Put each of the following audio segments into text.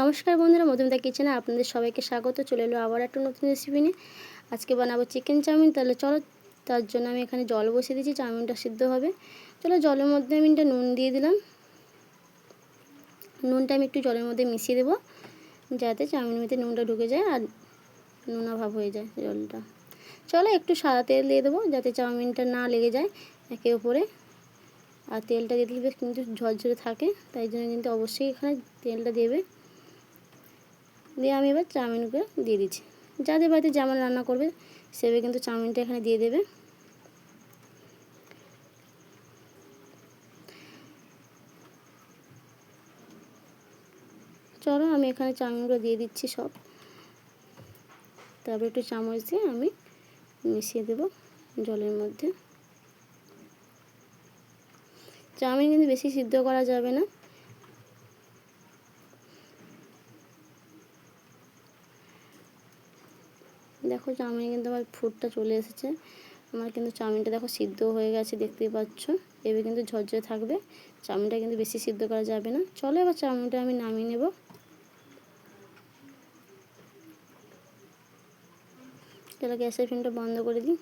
নমস্কার বন্ধুরা, মধুমিতা কিচেনে আপনাদের সবাইকে স্বাগত। চলে এলো আবার একটা নতুন রেসিপি নিয়ে। আজকে বানাবো চিকেন চাউমিন। তাহলে চলো, তার জন্য আমি এখানে জল বসিয়ে দিয়েছি, চাউমিনটা সিদ্ধ হবে। চলো জলের মধ্যে আমি একটা নুন দিয়ে দিলাম। নুনটা আমি একটু জলের মধ্যে মিশিয়ে দেবো, যাতে চাউমিনের মধ্যে নুনটা ঢুকে যায় আর নুনা ভাব হয়ে যায় জলটা। চলো একটু সাদা তেল দিয়ে দেবো, যাতে চাউমিনটা না লেগে যায় একে ওপরে। আর তেলটা দিয়ে দিলে কিন্তু ঝরঝরে থাকে, তাই জন্য কিন্তু অবশ্যই এখানে তেলটা দেবে। দিয়ে আমি এবার চাউমিনকে দিয়ে দিচ্ছি। যাদের বাড়িতে যেমন রান্না করবে, সেভাবে কিন্তু চাউমিনটা এখানে দিয়ে দেবে। চলো আমি এখানে চাউমিনগুলো দিয়ে দিচ্ছি সব। তারপর একটু চামচ দিয়ে আমি মিশিয়ে দেব জলের মধ্যে। চাউমিন কিন্তু বেশি সিদ্ধ করা যাবে না। দেখো চাউমিনে কিন্তু আমার ফুটটা চলে এসেছে। আমার কিন্তু চাউমিনটা দেখো সিদ্ধ হয়ে গেছে, দেখতেই পাচ্ছ। এবার কিন্তু ঝরঝরে থাকবে। চাউমিনটা কিন্তু বেশি সিদ্ধ করা যাবে না। চলো এবার চাউমিনটা আমি নামিয়ে নেব। তাহলে গ্যাসের ফ্লেমটা বন্ধ করে দিই।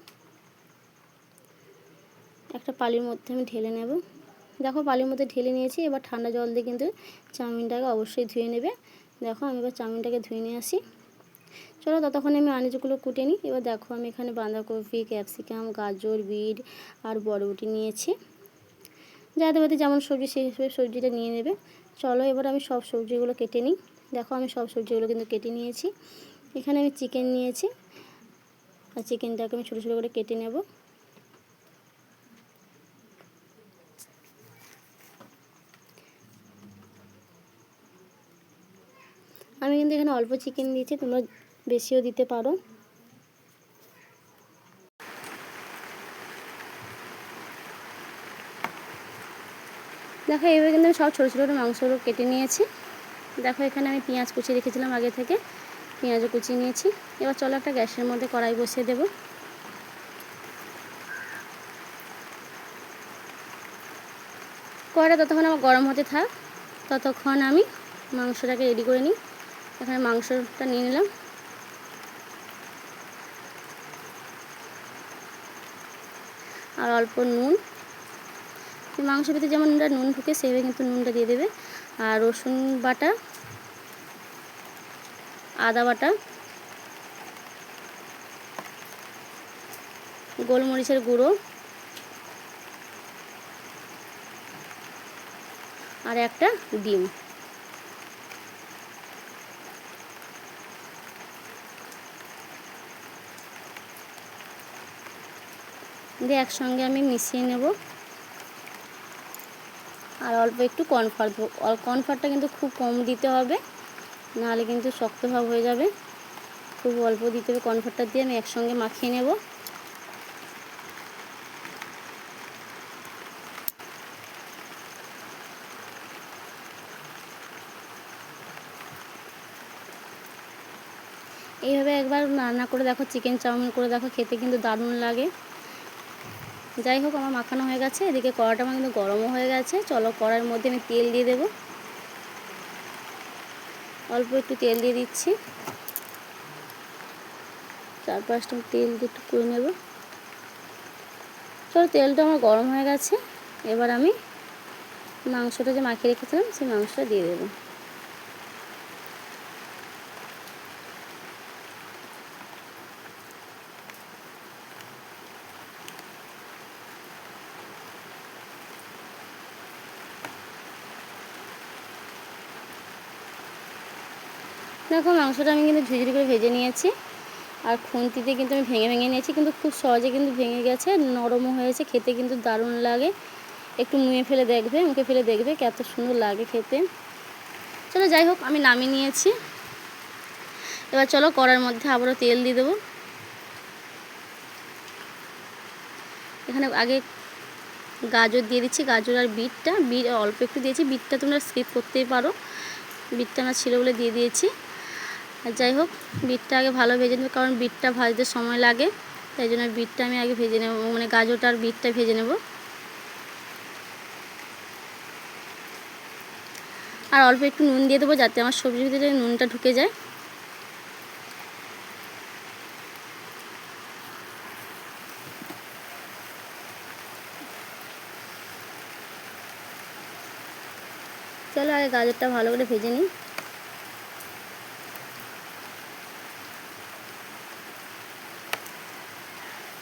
একটা পালির মধ্যে আমি ঢেলে নেব। দেখো পালির মধ্যে ঢেলে নিয়েছি, এবার ঠান্ডা জল দিয়ে কিন্তু চাউমিনটাকে অবশ্যই ধুয়ে নেবে। দেখো আমি এবার চাউমিনটাকে ধুয়ে নিয়ে আসি। চলো ততক্ষণে আমি আনাজগুলো কুটে নিই। এবার দেখো আমি এখানে বাঁধাকপি, ক্যাপসিকাম, গাজর, বিট আর বরবটি নিয়েছি। যাতে বাদে যেমন সবজি, সেই হিসেবে সবজিটা নিয়ে নেবে। চলো এবার আমি সব সবজিগুলো কেটে নিই। দেখো আমি সব সবজিগুলো কিন্তু কেটে নিয়েছি। এখানে আমি চিকেন নিয়েছি। আর চিকেনটাকে আমি ছোটো ছোটো করে কেটে নেব। আমি কিন্তু এখানে অল্প চিকেন দিয়েছি, তোমরা বেশিও দিতে পারো। দেখো, এইভাবে কিন্তু আমি সব ছোটো ছোটো মাংসগুলো কেটে নিয়েছি। দেখো, এখানে আমি পেঁয়াজ কুচি রেখেছিলাম আগে থেকে। পেঁয়াজও কুচিয়ে নিয়েছি। এবার চলো একটা গ্যাসের মধ্যে কড়াই বসিয়ে দেবো। কড়াইটা ততক্ষণ আমার গরম হতে থাক। ততক্ষণ আমি মাংসটাকে রেডি করে নিই। এখানে মাংসটা নিয়ে নিলাম। আর অল্প নুন। মাংসের ভিতরে যেমন নুন ঢুকে, সেভাবে কিন্তু নুনটা দিয়ে দেবে। আর রসুন বাটা, আদা বাটা, গোলমরিচের গুঁড়ো, আর একটা ডিম। দিয়ে একসঙ্গে আমি মিশিয়ে নেব। আর অল্প একটু কর্নফ্লাওয়ার দেবো। কর্নফ্লাওয়ারটা কিন্তু খুব কম দিতে হবে, নাহলে কিন্তু শক্ত ভাব হয়ে যাবে। খুব অল্প দিতে হবে কর্নফ্লাওয়ারটা দিয়ে, আমি একসঙ্গে মাখিয়ে নেব। এইভাবে একবার রান্না করে দেখো, চিকেন চাউমিন করে দেখো, খেতে কিন্তু দারুণ লাগে। যাই হোক, আমার মাখানো হয়ে গেছে। এদিকে কড়াটা আমার কিন্তু গরমও হয়ে গেছে। চলো কড়ার মধ্যে আমি তেল দিয়ে দেব। অল্প একটু তেল দিয়ে দিচ্ছি। চার পাঁচটা তেল দিয়ে একটু করে নেব। চলো, তেলটা আমার গরম হয়ে গেছে। এবার আমি মাংসটা যে মাখিয়ে রেখেছিলাম, সেই মাংসটা দিয়ে দেবো। দেখো মাংসটা আমি কিন্তু ঝুঝুরি করে ভেজে নিয়েছি। আর খুন্তিতে কিন্তু আমি ভেঙে ভেঙে নিয়েছি, কিন্তু খুব সহজে কিন্তু ভেঙে গেছে, নরমও হয়েছে, খেতে কিন্তু দারুণ লাগে। একটু মুয়ে ফেলে দেখবে, মুখে ফেলে দেখবে কত সুন্দর লাগে খেতে। চলো যাই হোক, আমি নামিয়ে নিয়েছি। এবার চলো কড়ার মধ্যে আবারও তেল দিয়ে দেবো। এখানে আগে গাজর দিয়ে দিচ্ছি, গাজর আর বিটটা, বিট অল্প একটু দিয়েছি, বিটটা তোমরা স্কিপ করতেই পারো। বিটটা আমার ছিল বলে দিয়ে দিয়েছি। আর যাই হোক, বিটটা আগে ভালো ভেজে নেব, কারণ বিটটা ভাজতে সময় লাগে, তাই জন্য বিটটা আমি আগে ভেজে নেব মানে গাজরটা আর বিটটা ভেজে নেব। আর অল্প একটু নুন দিয়ে দেবো যাতে আমার সবজির ভিতরে নুনটা ঢুকে যায়। চলো আগে গাজরটা ভালো করে ভেজে নিই।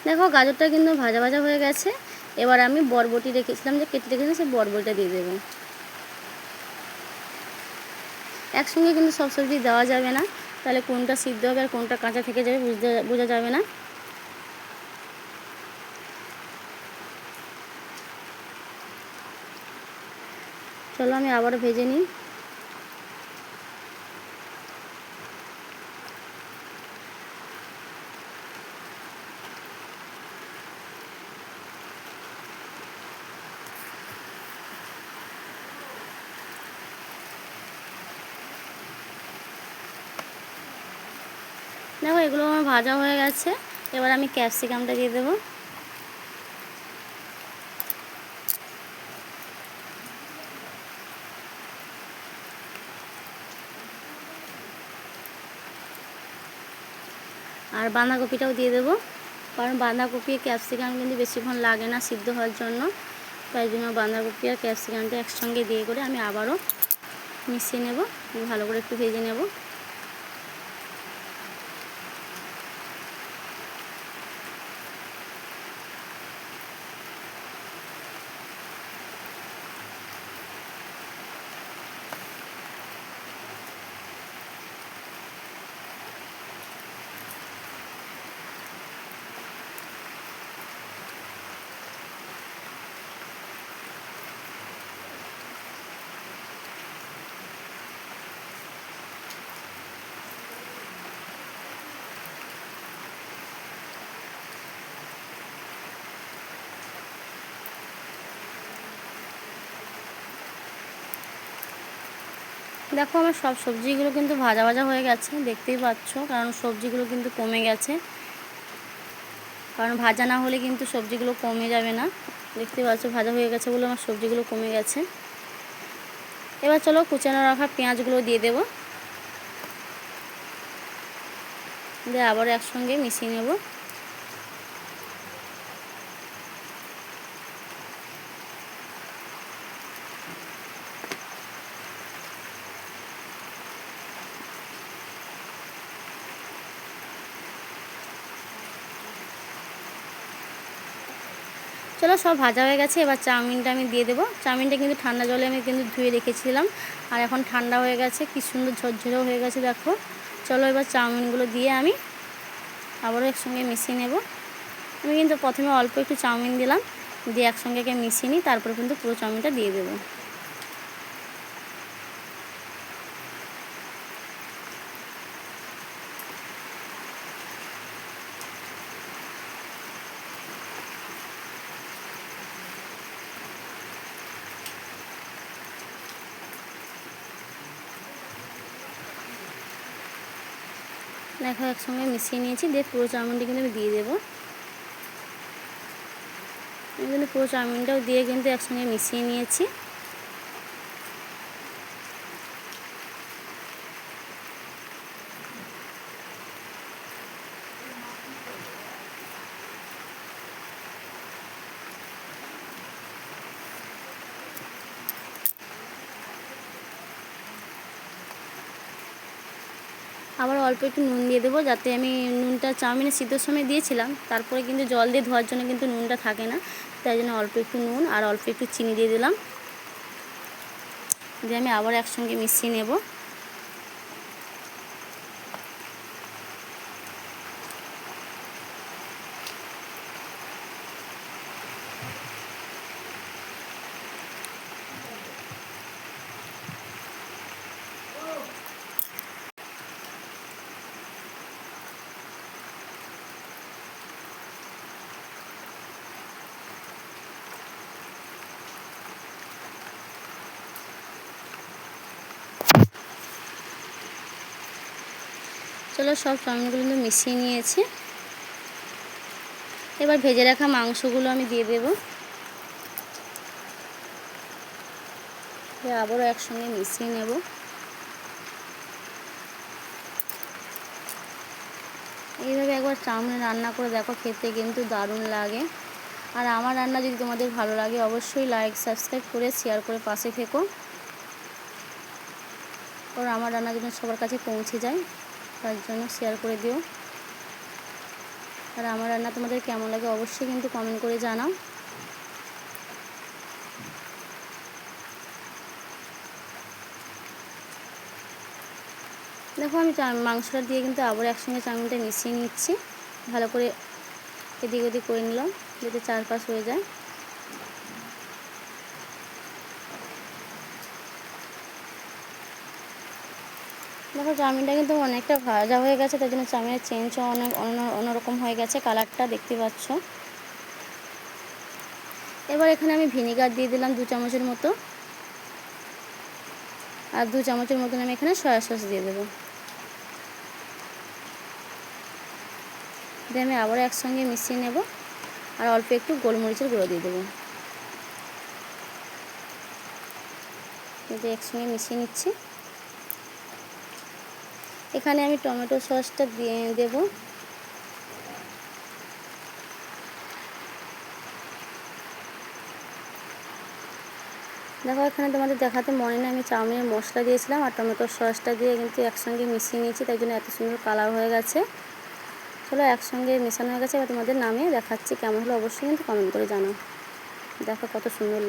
দেখো গাজরটা কিন্তু ভাজা ভাজা হয়ে গেছে। এবার আমি বরবটি রেখেছিলাম, যে কেটে রেখেছিলাম, সেই বরবটিটা দিয়ে দেবো। একসঙ্গে কিন্তু সব সবজি দেওয়া যাবে না। তাহলে কোনটা সিদ্ধ হবে আর কোনটা কাঁচা থেকে যাবে বুঝতে, বোঝা যাবে না। চলো আমি আবারও ভেজে নিই। দেখো, এগুলো আমার ভাজা হয়ে গেছে। এবার আমি ক্যাপসিকামটা দিয়ে দেবো। আর বাঁধাকপিটাও দিয়ে দেবো। কারণ বাঁধাকপি ক্যাপসিকাম কিন্তু বেশিক্ষণ লাগে না সিদ্ধ হওয়ার জন্য। তাই জন্য বাঁধাকপি আর ক্যাপসিকামটা একসঙ্গে দিয়ে করে আমি আবারও মিশিয়ে নেব। ভালো করে একটু ভেজে নেব। দেখো আমার সব সবজিগুলো কিন্তু ভাজা ভাজা হয়ে গেছে, দেখতেই পাচ্ছ। কারণ সবজিগুলো কিন্তু কমে গেছে। কারণ ভাজা না হলে কিন্তু সবজিগুলো কমে যাবে না। দেখতেই পাচ্ছ, ভাজা হয়ে গেছে বলে আমার সবজিগুলো কমে গেছে। এবার চলো কুচানো রাখা পেঁয়াজগুলো দিয়ে দেবো। দিয়ে আবার একসঙ্গে মিশিয়ে নেব। চলো সব ভাজা হয়ে গেছে, এবার চাউমিনটা আমি দিয়ে দেবো। চাউমিনটা কিন্তু ঠান্ডা জলে আমি কিন্তু ধুয়ে রেখেছিলাম। আর এখন ঠান্ডা হয়ে গেছে, কি সুন্দর ঝরঝরেও হয়ে গেছে, দেখো। চলো এবার চাউমিনগুলো দিয়ে আমি আবারও একসঙ্গে মিশিয়ে নেব। আমি কিন্তু প্রথমে অল্প একটু চাউমিন দিলাম, দিয়ে একসঙ্গে মিশিয়ে নিই, তারপরে কিন্তু পুরো চাউমিনটা দিয়ে দেবো। দেখো, একসঙ্গে মিশিয়ে নিয়েছি। দিয়ে পুরো চাউমিনটা কিন্তু আমি দিয়ে দেবো। আমি কিন্তু পুরো চাউমিনটাও দিয়ে কিন্তু একসঙ্গে মিশিয়ে নিয়েছি। আবার অল্প একটু নুন দিয়ে দেবো যাতে আমি নুনটা চাউমিনে সিদ্ধর সময় দিয়েছিলাম। তারপরে কিন্তু জল দিয়ে ধোয়ার জন্য কিন্তু নুনটা থাকে না। তাই জন্য অল্প একটু নুন আর অল্প একটু চিনি দিয়ে দিলাম। দিয়ে আমি আবার একসঙ্গে মিশিয়ে নেব। চলো সব চাউমিনগুলো কিন্তু মিশিয়ে নিয়েছি। এবার ভেজে রাখা মাংসগুলো আমি দিয়ে দেব। আবারও একসঙ্গে মিশিয়ে নেব। এইভাবে একবার চাউমিন রান্না করে দেখো, খেতে কিন্তু দারুণ লাগে। আর আমার রান্না যদি তোমাদের ভালো লাগে, অবশ্যই লাইক সাবস্ক্রাইব করে শেয়ার করে পাশে থেকো। কারণ আমার রান্না যেন সবার কাছে পৌঁছে যায়। তার জন্য শেয়ার করে দিও। আর আমার রান্না তোমাদের কেমন লাগে অবশ্যই কিন্তু কমেন্ট করে জানাও। দেখো আমি মাংসটা দিয়ে কিন্তু আবার একসঙ্গে চাউমিনটা মিশিয়ে নিচ্ছি। ভালো করে এদিক ওদিক করে নিলাম, যাতে চারপাশ হয়ে যায়। দেখো, চাউমিনটা কিন্তু অনেকটা ভাজা হয়ে গেছে, তার জন্য চাউমিনের চেঞ্জও অনেক অন্য, অন্যরকম হয়ে গেছে, কালারটা দেখতে পাচ্ছ। এবার এখানে আমি ভিনিগার দিয়ে দিলাম দু চামচের মতো। আর দু চামচের মতন আমি এখানে সয়া সস দিয়ে দেবো। দিয়ে আমি আবার একসঙ্গে মিশিয়ে নেব, আর অল্প একটু গোলমরিচের গুঁড়ো দিয়ে দেবো। একসঙ্গে মিশিয়ে নিচ্ছি। এখানে আমি টমেটো সসটা দিয়ে, দেব। দেখো, এখানে তোমাদের দেখাতে মনে নেই, আমি চাউমিনের মশলা দিয়েছিলাম আর টমেটো সসটা দিয়ে কিন্তু একসঙ্গে মিশিয়ে নিয়েছি, তাই জন্য এত সুন্দর কালার হয়ে গেছে। চলো, একসঙ্গে মেশানো হয়ে গেছে, এবার তোমাদের নামিয়ে দেখাচ্ছি কেমন হলো। অবশ্যই কিন্তু কমেন্ট করে জানাও। দেখো, কত সুন্দর